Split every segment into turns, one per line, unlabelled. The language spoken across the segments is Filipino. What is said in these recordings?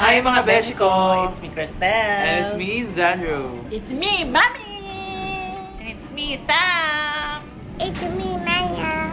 Hi mga beshi ko!
It's me, Cristel.
And it's me, Zandro.
It's me, Mami! And it's me, Sam!
It's me, Maya.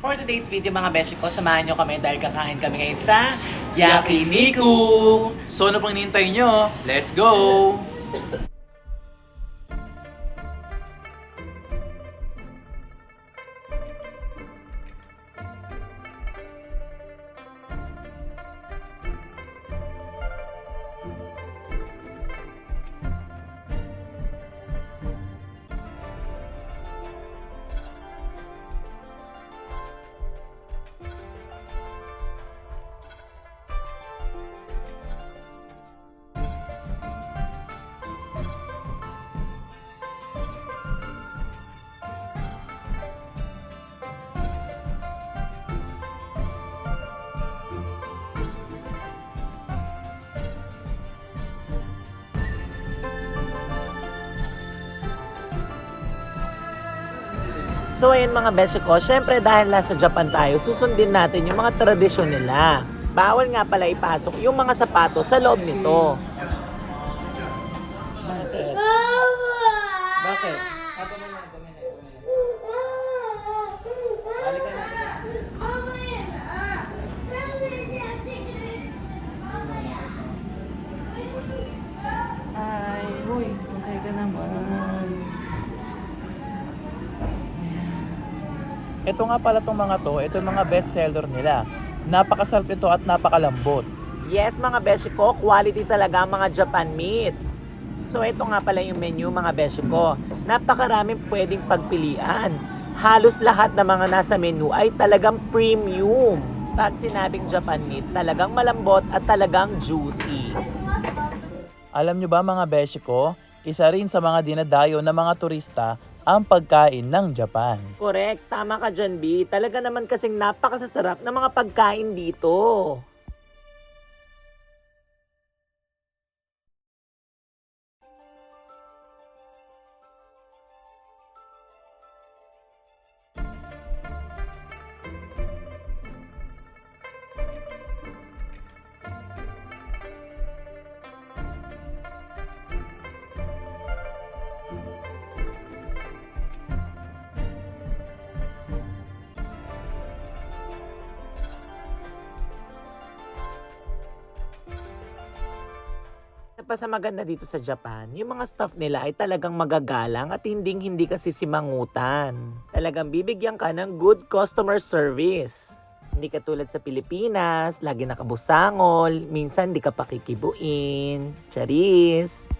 For today's video mga beshi ko, samahan nyo kami dahil kakain kami ngayon sa
Yakiniku! So ano pang hinihintay nyo? Let's go!
So ayun mga beshi ko, syempre dahil nasa Japan tayo, susundin natin yung mga tradisyon nila. Bawal nga pala ipasok yung mga sapatos sa loob nito. Bakit? Bakit?
Ay,
Ito nga pala tong mga to, ito yung mga best seller nila. Napakasarap ito at napakalambot.
Yes mga beshi ko, quality talaga ang mga Japan meat. So ito nga pala yung menu mga beshi ko. Napakaraming pwedeng pagpilian. Halos lahat ng mga nasa menu ay talagang premium. Pag sinabing Japan meat, talagang malambot at talagang juicy.
Alam nyo ba mga beshi ko, isa rin sa mga dinadayo ng mga turista ang pagkain ng Japan.
Correct, tama ka dyan B. Talaga naman kasing napakasasarap ng mga pagkain dito. Pa sa maganda dito sa Japan, yung mga staff nila ay talagang magagalang at hinding hindi kasi simangutan. Talagang bibigyan ka ng good customer service. Hindi katulad sa Pilipinas, lagi nakabusangol, minsan hindi ka pakikibuin. Charis!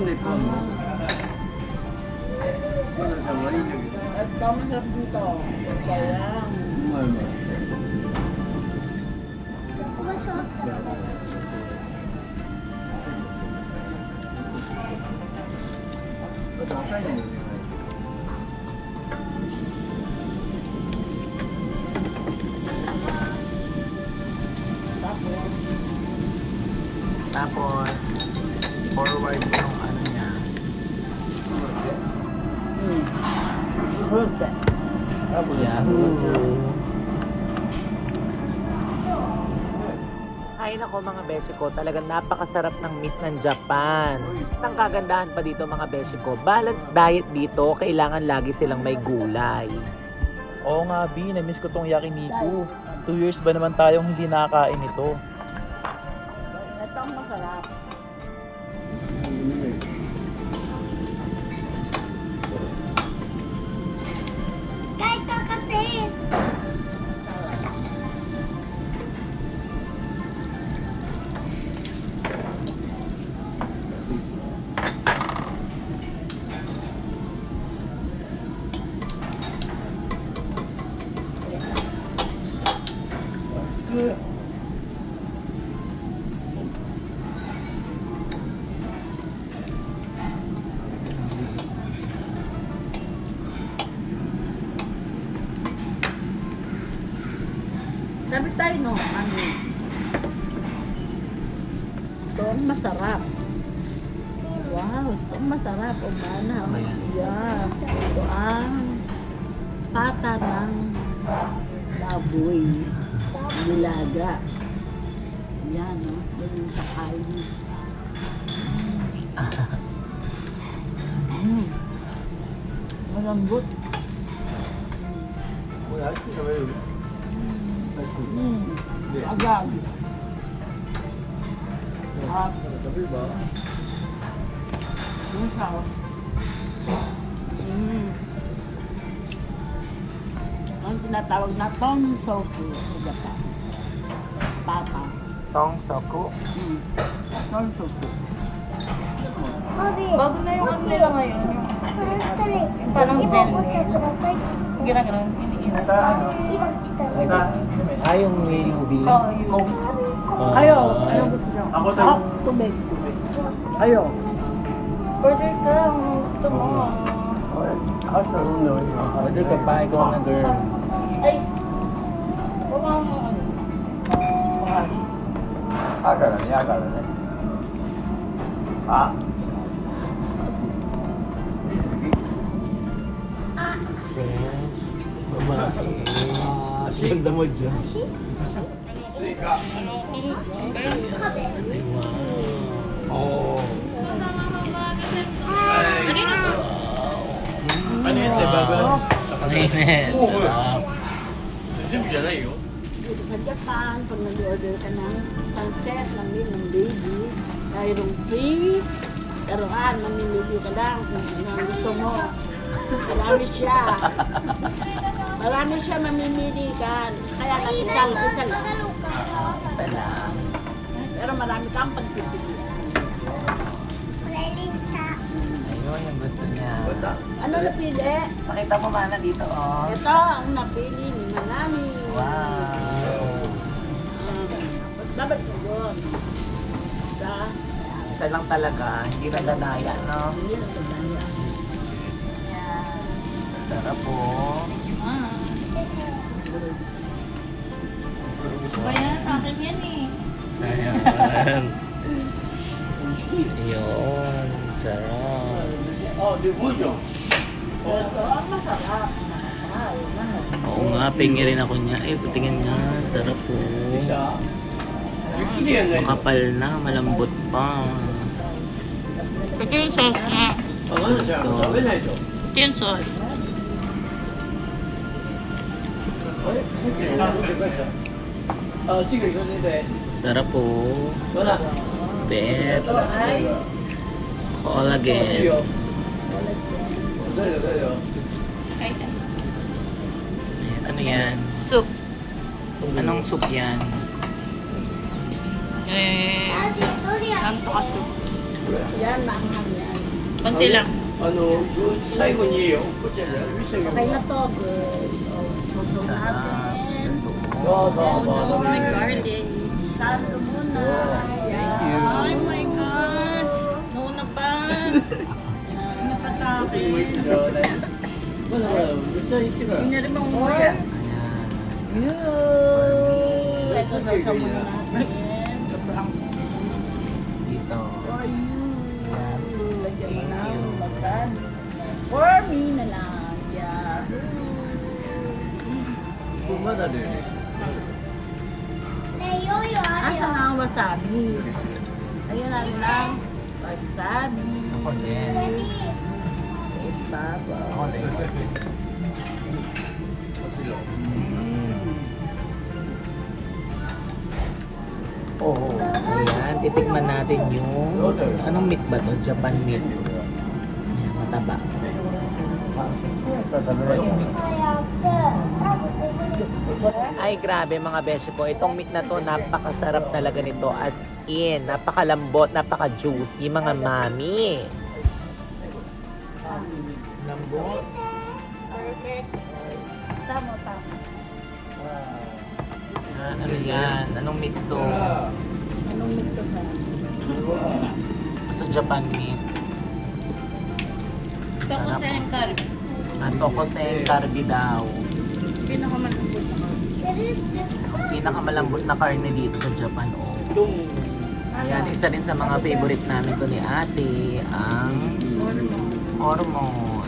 분에 또. 오늘
정말
인정이다. 너무 예쁘다. 정말 맛있어.
고가
쉬웠다. Thank you.
Perfect.
Yahoo! Ay nako mga beshi ko, talagang napakasarap ng meat ng Japan. Ang kagandahan pa dito mga beshi ko, balanced diet dito, kailangan lagi silang may gulay.
Oo nga, B. Namiss ko tong yakiniku. Two years ba naman tayong hindi nakakain ito?
Ito ang masarap. Ito ang masarap. Wow, ito ang masarap. O mana, o yeah. Ito ang pata ng baboy. Nilaga. Yan, no? Yan yung sa kain. Mm. Malambot. Mm. Agad. At, yung sarap. Mm. Ang tinatawag na tonsoku sa Japan. Pata.
Tong soku.
Mm. Tonsoku.
Mami.
Bago na yung ano nila ngayon.
Sorry.
Parang
kurasay.
Ginaganon, iniinit.
Ay, yung movie.
Oo, yun.
Ah. Ayaw, Ayo, ano gusto niyo?
Ako tayo.
Ako, ah, tubig. Ayo.
Order ka, ang gusto mo.
Ako sa ulo. Order ka pa, ikaw na girl.
Ay, wala mo ano. Aga
na niya, aga na niya. Ah. Fresh. Babae. Ganda mo dyan. Oh.
Ano yun, te? Bago lang.
Mainit.
Dito sa Japan, pag nag-order ka ng sunset, meal, ng baby, mayroong free, laruan, mamimili ka lang kung ano gusto mo. Marami siya. Marami siya mamimili ka. Kaya lang isa lang, isa lang. Pero marami kang pagpipilian.
Ayun yung gusto niya.
Ano napili?
Pakita mo mana dito, oh.
Ito ang napili ni Manami.
Wow.
Dapat ko doon. Sa
Isa lang talaga, hindi na danaya, no?
hindi na kagaya.
Sarap po.
Ah. Ba yan? Akin yan eh.
Ayan. Ayun, sarap.
Ito ang masarap. Mahal, mahal.
Oo nga, pingi rin ako niya. Eh, patingin nga, sarap po. Makapal na, malambot pa.
Ito yung sauce nga.
So,
Ito yung sauce.
sarap po. Bet. All again.
Ay,
Ano yan?
Soup.
Anong soup yan?
Eh,
Ate, Doria.
ganito ka soup.
Yan, maanghang yan.
Konti lang.
あの最後にこちら見せて
Okay na to, good. Oh
my garden.
Sarap muna. Thank.
Oh my God. Muna pa.
Napatake. Wala, wala. Gusto yung sila.
Hindi.
Ito na sa muna na. Masad. For me na lang. Yeah.
Kumada din.
Asa na ang wasabi? Ayan na lang. Wasabi.
Ako din.
Baba.
Ako din. Oo. Ayan, titikman natin yung... Anong meat ba to? Japan meat. Ayan, mataba. Ay, grabe mga beshi ko. Itong meat na to, napakasarap talaga nito. As in, napakalambot, napaka-juicy, mga mami. Lambot.
Perfect. Tama, tama.
Ah, ano yan? Anong meat to?
Anong nito sa
Sa Japan meat.
Tapos sa yung curry.
Ato ko sa karbi daw.
Pinakamalambot na
Ang pinakamalambot na karne dito sa Japan. Oh. Ayan, isa din sa mga favorite namin to ni ate, ang hormone,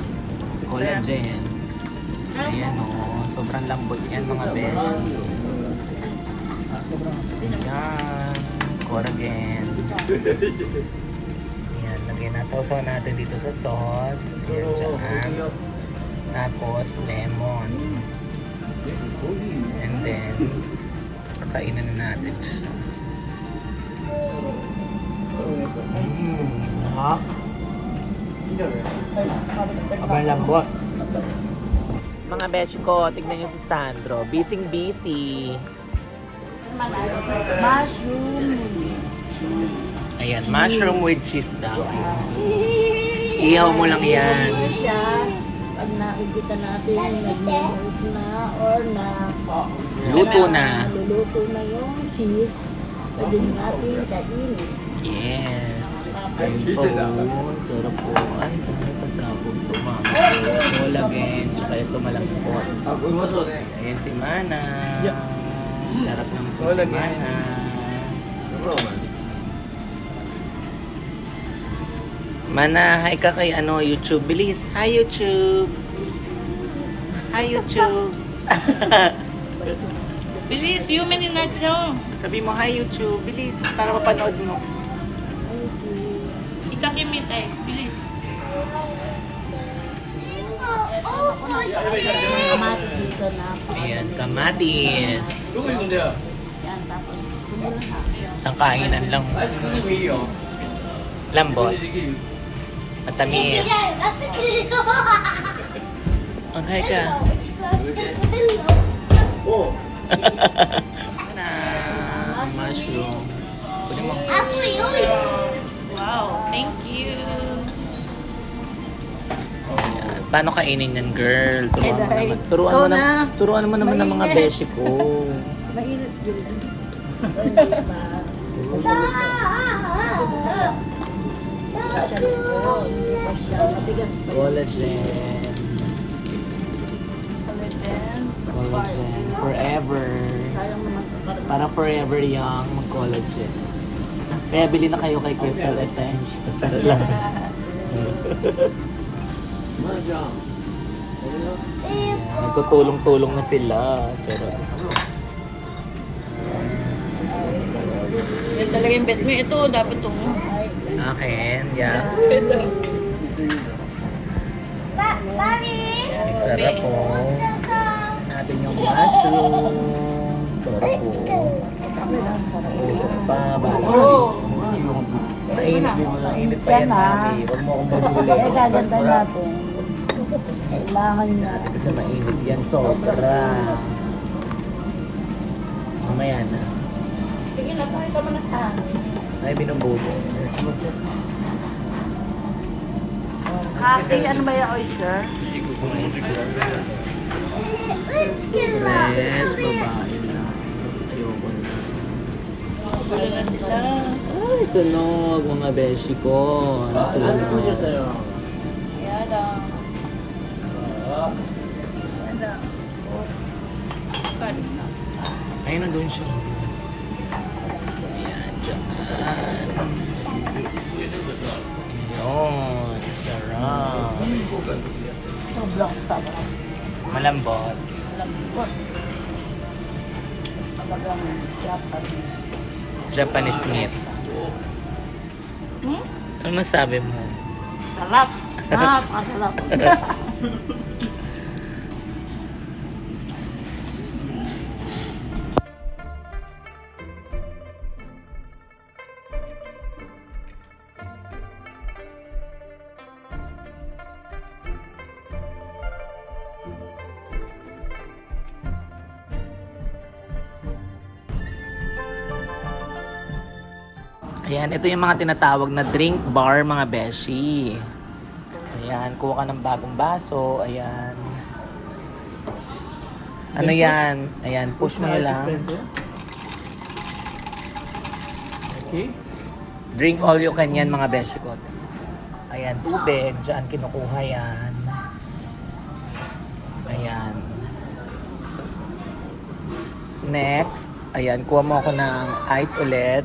collagen. Ayan oh, sobrang lambot yan mga beshi. Ayan, collagen. Ayan, lagyan natin, sausaw natin dito sa sauce. Ayan, dyan. Tapos, lemon. And then, kakainin na natin siya. Mmm, ha? Abang lambot. Mga beshi ko, tignan nyo si Sandro. Busy busy.
Mushroom.
Ayan, mushroom with cheese daw. Ihaw mo lang yan.
Ano siya? Pag nakikita natin, nag-melt na or na
Luto na.
Luluto na yung cheese. Pwede natin kainin.
Yes. Ayun po. Sarap po. Ay, may pasabog to mga collagen. Tsaka ito malambot. Ayan si Mana. Sarap ng po si Mana. Mana, hi ka kay ano, YouTube. Bilis. Hi, YouTube. Hi, YouTube.
Bilis, human in nacho.
Sabi mo, hi, YouTube. Bilis. Para mapanood mo.
Ikakimit eh. Bilis.
Kamatis dito na.
Ayan, kamatis.
Yan, tapos sumula na.
Isang kainan lang. Lambot. Matamis. Ang hi ka. Na, mushroom. Pwede mo.
Wow, thank you.
Ayan. Paano kainin yan, girl? Turuan mo naman. Turuan mo, na, turuan mo naman ng mga beshi ko.
Mainit yun. Ba? Siya nito. Hindi pa siya. Matigas pa.
Collagen.
Collagen.
Collagen. Forever.
Sayang naman.
Para forever young, mag-collagen. Kaya bili na kayo kay Crystal Essential. Charot lang. Ayan, Nagtutulong-tulong na sila. Charot.
Yan talaga yung bet mo. Ito, dapat ito.
Akin, yeah. Ang sarap po. Natin yung mushroom. Sarap po. Pa, bala. Mainit yung mga init pa yan, mami. Huwag mo akong maghuli.
Eh, gaganda natin. Kailangan niya.
Kasi mainit yan, sobra. Mamaya na.
Sige na, tayo ka muna sa
Ay, binububo.
Kaki, ano ba yung oyster?
Fresh, babae na. Ayoko na. Ay, sunog mga beshi ko. Ano sunog?
Yada.
Ayun na doon siya. Sarap.
Sobrang sarap.
Malambot.
talagang Japanese.
Japanese meat.
Hmm?
Ano masabi mo?
Sarap. Napakasarap.
Ayan, ito yung mga tinatawag na drink bar, mga beshi. Ayan, kuha ka ng bagong baso. Ayan. Ano yan? Ayan, push mo lang.
Okay.
Drink all you can yan, mga beshi ko. Ayan, tubig. Diyan kinukuha yan. Ayan. Next, ayan, kuha mo ako ng ice ulit.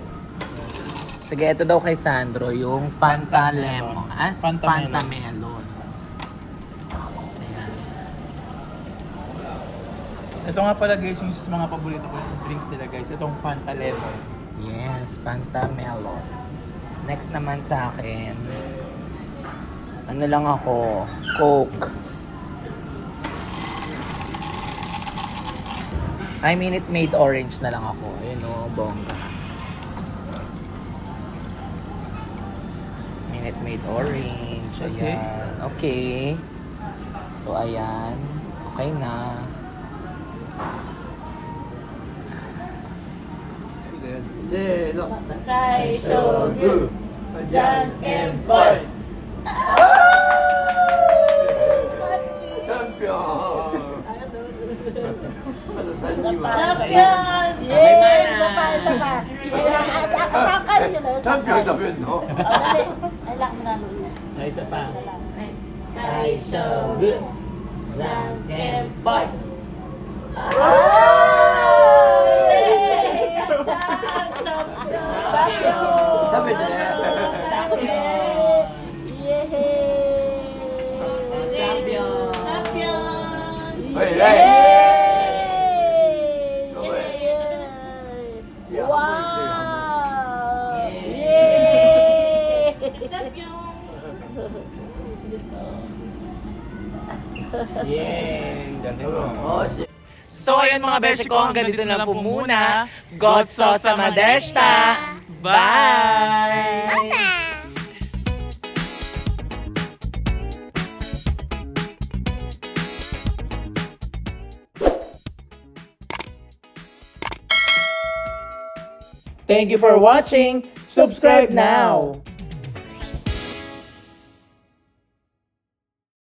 Sige, ito daw kay Sandro, yung Fanta Lemon. Ah,
Fanta
Fanta,
Melon.
Melon. Ayan.
Ito nga pala guys, yung isa sa mga paborito ko yung drinks nila guys. Itong Fanta Lemon.
Yes, Fanta Melon. Next naman sa akin, ano lang ako, Coke. I mean, it made orange na lang ako. Yun o, bongga. Minute made orange.
Okay.
Ayan. Okay. So, ayan. Okay na.
Sakay, shogu, Jan and boy. Champion! Yay! Isa pa, isa pa. Asa, asakan yun. Champion na yun, no? Dali. Ay, lang mo na lulu.
Ay, isa pa.
Isa lang. Sakay, shogu, Jan and boy. Champion! Champion! Yay! Champion!
So ayun mga beshi ko, hanggang dito na lang po muna. God so sa Madeshta. Bye!
Thank you for watching. Subscribe now.